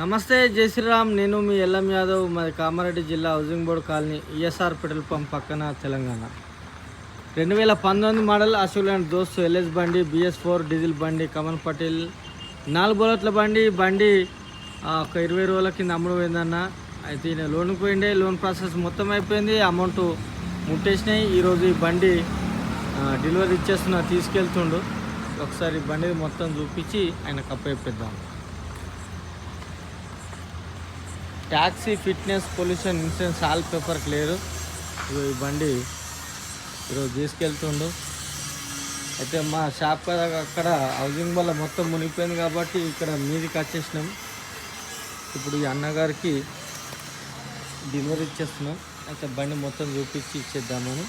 నమస్తే జై శ్రీరామ్. నేను మీ ఎల్ఎం యాదవ్ మాది కామారెడ్డి జిల్లా housing board colony ESR petrol pump పక్కన తెలంగాణ. రెండు వేల పంతొమ్మిది మోడల్ అశోక్ దోస్త్ ఎల్ఎస్ బండి బిఎస్ ఫోర్ డీజిల్ బండి కమల్ పటేల్ నాలుగు బోలట్ల బండి. బండి ఒక ఇరవై రోజుల కింద అమ్ముడు పోయిందన్న. అయితే ఈయన లోన్కి పోయిండే లోన్ ప్రాసెస్ మొత్తం అయిపోయింది. అమౌంట్ ముట్టేసినాయి. ఈరోజు ఈ బండి డెలివరీ ఇచ్చేస్తున్నా తీసుకెళ్తుండు. ఒకసారి బండి మొత్తం చూపించి ఆయన కప్పయిపోద్దాం taxi fitness pollution insurance all paper clear. ఇగో ఈ బండి ఈరోజు తీసుకెళ్తుండు. అయితే మా షాప్ కదా అక్కడ హౌసింగ్ వల్ల మొత్తం మునిగిపోయింది కాబట్టి ఇక్కడ మీదికి వచ్చేసినాం. ఇప్పుడు ఈ అన్నగారికి డెలివరీ ఇచ్చేస్తున్నాం. అయితే బండి మొత్తం చూపించి ఇచ్చేద్దామని.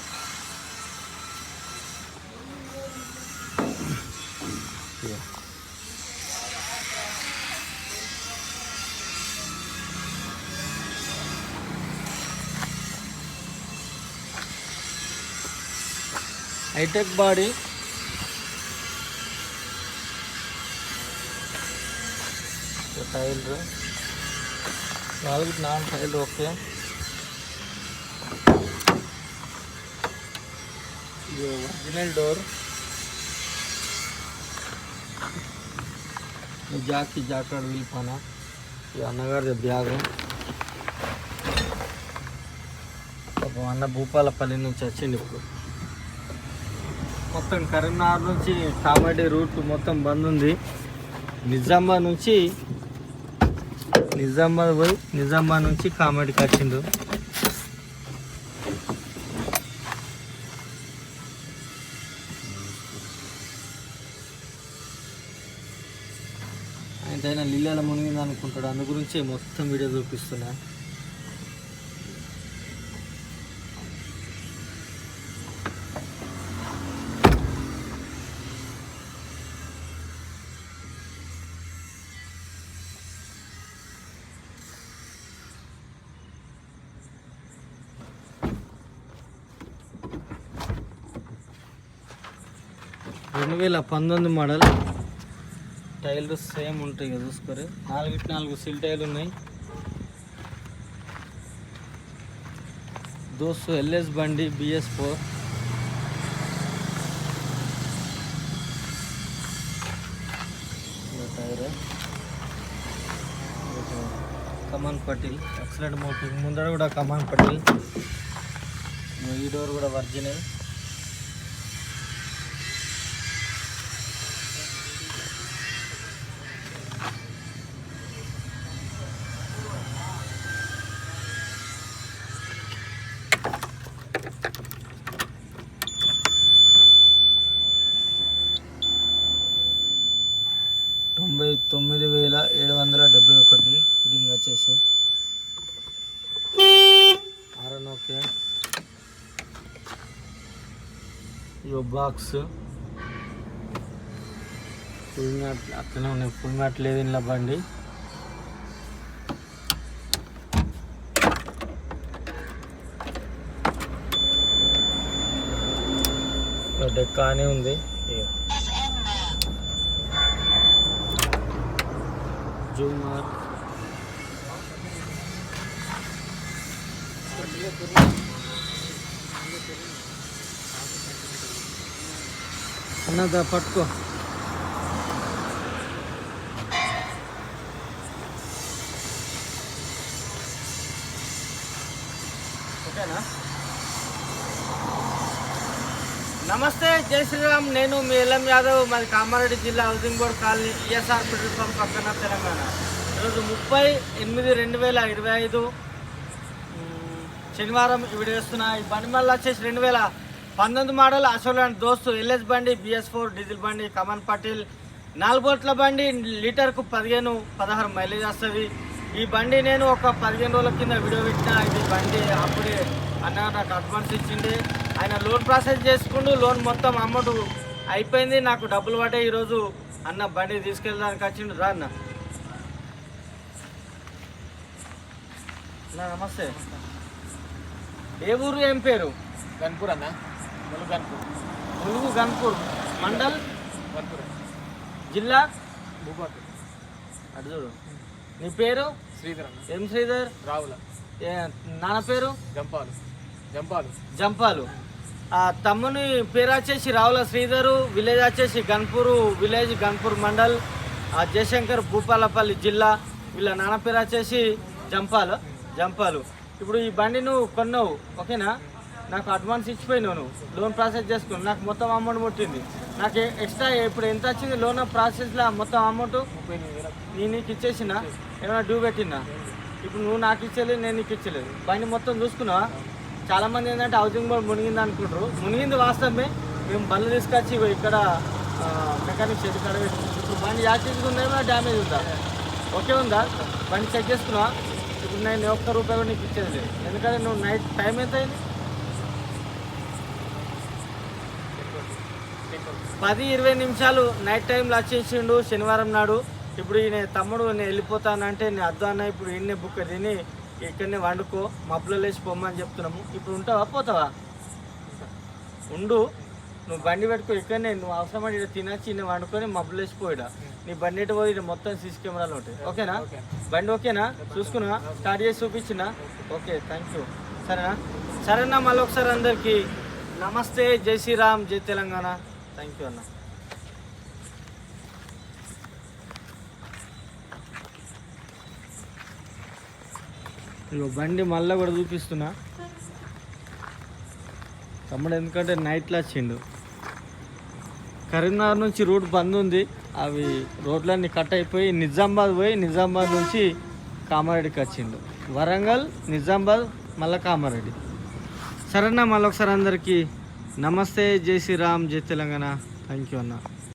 హైటెక్ బాడీ టైర్లు నాలుగు నాలుగు టైర్లు ఓకే ఇది ఒరిజినల్ డోర్ జాకి జాకాడు వెళ్ళిపోనా ఈ అన్నగారి బ్యాగు పాపం అన్న భూపాలపల్లి నుంచి వచ్చింది ఇప్పుడు మొత్తం కరీంనగర్ నుంచి కామెడీ రూట్ మొత్తం బంద్ ఉంది. నిజామాబాద్ నుంచి నిజామాబాద్ పోయి నిజామాబాద్ నుంచి కామెడీకి వచ్చిండు ఆయన లిల్లెల మునిగింది అనుకుంటాడు అందు గురించి మొత్తం వీడియో చూపిస్తున్నా. రెండు వేల పంతొమ్మిది మోడల్ టైర్లు సేమ్ ఉంటాయి కదా చూసుకోరు నాలుగు నాలుగు సిల్ టైర్లు ఉన్నాయి దోస్తు ఎల్ఎస్ బండి బిఎస్ ఫోర్ టైర్ కమాన్ పటిల్ ఎక్సలెంట్ మోటింగ్ ముందర కూడా కమాన్ పటిల్ ఈ డోర్ కూడా ఒరిజినల్ బాక్స్ ఫుల్ మ్యాట్ అట్లనే ఉన్నాయి. ఫుల్ మ్యాట్ లేదు ఇంట్లో బండి. డెక్ ఉంది. జూమార్ అన్నదా పట్టుకో ఓకేనా? నమస్తే జై శ్రీరామ్. నేను మీ ఎల్ఎం యాదవ్. మాది కామారెడ్డి జిల్లా housing board colony ESR petrol pump పక్కన తెలంగాణ. ఈరోజు ముప్పై ఎనిమిది రెండు వేల ఇరవై ఐదు శనివారం ఇవి వేస్తున్నా. ఈ బండి మళ్ళీ వచ్చేసి రెండు వేల పంతొమ్మిది మోడల్ అసలు దోస్తు ఎల్ఎస్ బండి బిఎస్ ఫోర్ డీజిల్ బండి కమన్ పటేల్ నాలుగు బోట్ల బండి లీటర్కు పదిహేను పదహారు మైలేజ్ వస్తుంది. ఈ బండి నేను ఒక పదిహేను రోజుల కింద వీడియో పెట్టిన. ఇది బండి అప్పుడే అన్న నాకు అడ్వాన్స్ ఇచ్చింది ఆయన లోన్ ప్రాసెస్ చేసుకుంటూ లోన్ మొత్తం అమౌంట్ అయిపోయింది. నాకు డబ్బులు పడ్డాయి. ఈరోజు అన్న బండి తీసుకెళ్ళడానికి వచ్చిండు. రా అన్న నమస్తే. ఏ ఊరు? ఏం పేరు? గన్పూర్ అన్న. ములుగు గన్పూర్ మండల్ జిల్లా అటు చూడు. నీ పేరు? శ్రీధర్ ఎం శ్రీధర్? రావుల. ఏ, నాన్న పేరు? జంపాలు. జంపాలు. జంపాలు. ఆ తమ్ముని పేరు వచ్చేసి రావుల శ్రీధరు విలేజ్ వచ్చేసి గన్పూరు విలేజ్ గన్పూర్ మండల్ ఆ జయశంకర్ భూపాలపల్లి జిల్లా వీళ్ళ నాన్న పేరు వచ్చేసి జంపాలు జంపాలు. ఇప్పుడు ఈ బండి నువ్వు కొన్నావు ఓకేనా? నాకు అడ్వాన్స్ ఇచ్చిపోయినాను నువ్వు. లోన్ ప్రాసెస్ చేసుకుని నాకు మొత్తం అమౌంట్ పుట్టింది నాకు ఎక్స్ట్రా ఇప్పుడు ఎంత వచ్చింది? లోన్ ప్రాసెస్లో మొత్తం అమౌంట్ నేను నీకు ఇచ్చేసిన? ఏమైనా డ్యూ పెట్టినా? ఇప్పుడు నువ్వు నాకు ఇచ్చేలేదు నేను నీకు ఇచ్చలేదు. బండి మొత్తం చూసుకున్నావా? చాలామంది ఏంటంటే హౌసింగ్ బోర్డ్ మునిగింది అనుకుంటారు. మునిగింది వాస్తవమే. మేము బళ్ళు తీసుకొచ్చి ఇక్కడ మెకానిక్ చేతి కాడ ఇప్పుడు బండి యాక్టివ్గా ఉందా ఏమైనా డ్యామేజ్ ఉందా? ఓకే ఉందా? బండి చెక్ చేసుకున్నావా? ఇప్పుడు నేను ఒక్క రూపాయి కూడా నీకు ఇచ్చేది లేదు. ఎందుకంటే నువ్వు నైట్ టైం ఎంత అయింది? పది ఇరవై నిమిషాలు నైట్ టైంలో వచ్చేసిండు శనివారం నాడు. ఇప్పుడు ఈయన తమ్ముడు నేను వెళ్ళిపోతానంటే నేను అద్దు అన్న ఇప్పుడు ఈయనే బుక్ తిని ఇక్కడనే వండుకో మబ్బులో లేచి పొమ్మని చెప్తున్నాము. ఇప్పుడు ఉంటావా పోతావా? ఉండు. నువ్వు బండి పెట్టుకో ఇక్కడనే నువ్వు అవసరమని ఇక్కడ తినచ్చి ఈయన వండుకొని మబ్బులు లేచిపోయిడా నీ బండి ఎటు పోయి మొత్తం సీసీ కెమెరాలు ఉంటాయి. ఓకేనా? ఓకే. బండి ఓకేనా? చూసుకున్నా? స్టార్ట్ చేసి చూపించినా? ఓకే థ్యాంక్ యూ సరేనా? సరేనా మళ్ళీ ఒకసారి అందరికీ నమస్తే జై శ్రీరామ్ జై తెలంగాణ. థ్యాంక్ యూ అన్న. ఇగో బండి మళ్ళీ కూడా చూపిస్తున్నా. తమ్ముడు ఎందుకంటే నైట్లో వచ్చిండు. కరీంనగర్ నుంచి రూట్ బంద్ ఉంది. అవి రోడ్లన్నీ కట్ అయిపోయి నిజామాబాద్ పోయి నిజామాబాద్ నుంచి కామారెడ్డికి వచ్చిండు. వరంగల్ నిజామాబాద్ మళ్ళీ కామారెడ్డి. సరేనా మళ్ళీ ఒకసారి అందరికీ నమస్తే జై శ్రీరామ్ జై తెలంగాణ. థ్యాంక్ యూ అన్న.